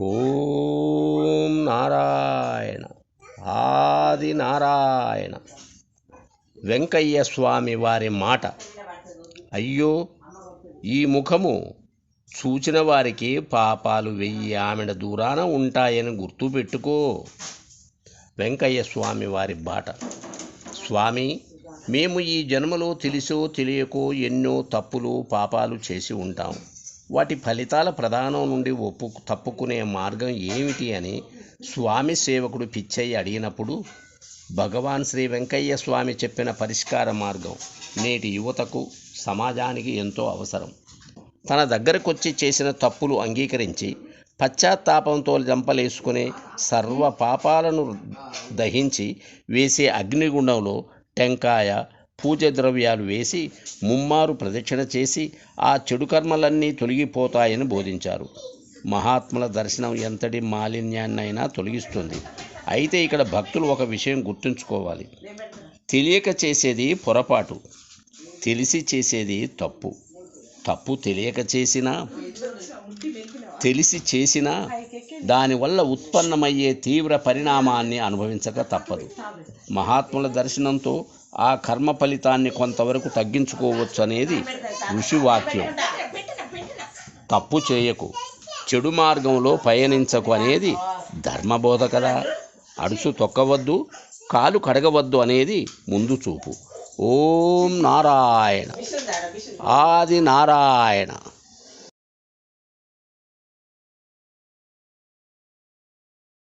ఓం నారాయణ. ఆది నారాయణ. వెంకయ్య స్వామి వారి మాట. అయ్యో ఈ ముఖము చూచిన వారికి పాపాలు వెయ్యి ఆమెడ దూరాన ఉంటాయని గుర్తుపెట్టుకో వెంకయ్య స్వామి వారి బాట. స్వామి మేము ఈ జన్మలో తెలిసో తెలియకో ఎన్నో తప్పులు పాపాలు చేసి ఉంటాం. వాటి ఫలితాల ప్రధానం నుండి ఒప్పు తప్పుకునే మార్గం ఏమిటి అని స్వామి సేవకుడు పిచ్చయ్య అడిగినప్పుడు భగవాన్ శ్రీ వెంకయ్య స్వామి చెప్పిన పరిష్కార మార్గం నేటి యువతకు సమాజానికి ఎంతో అవసరం. తన దగ్గరకొచ్చి చేసిన తప్పులు అంగీకరించి పశ్చాత్తాపంతో జంపలేసుకునే సర్వ పాపాలను దహించి వేసే అగ్నిగుండంలో టెంకాయ పూజ ద్రవ్యాలు వేసి ముమ్మారు ప్రదక్షిణ చేసి ఆ చెడు కర్మలన్నీ తొలగిపోతాయని బోధించారు. మహాత్ముల దర్శనం ఎంతటి మాలిన్యాన్నైనా తొలగిస్తుంది. అయితే ఇక్కడ భక్తులు ఒక విషయం గుర్తుంచుకోవాలి. తెలియక చేసేది పొరపాటు. తెలిసి చేసేది తప్పు. తప్పు తెలియక చేసినా తెలిసి చేసినా దానివల్ల ఉత్పన్నమయ్యే తీవ్ర పరిణామాన్ని అనుభవించక తప్పదు. మహాత్ముల దర్శనంతో ఆ కర్మ ఫలితాన్ని కొంతవరకు తగ్గించుకోవచ్చు అనేది ఋషివాక్యం. తప్పు చేయకు చెడు మార్గంలో పయనించకు అనేది ధర్మబోధ కదా. అడుసు తొక్కవద్దు కాలు కడగవద్దు అనేది ముందు చూపు. ఓం నారాయణ. ఆది నారాయణ.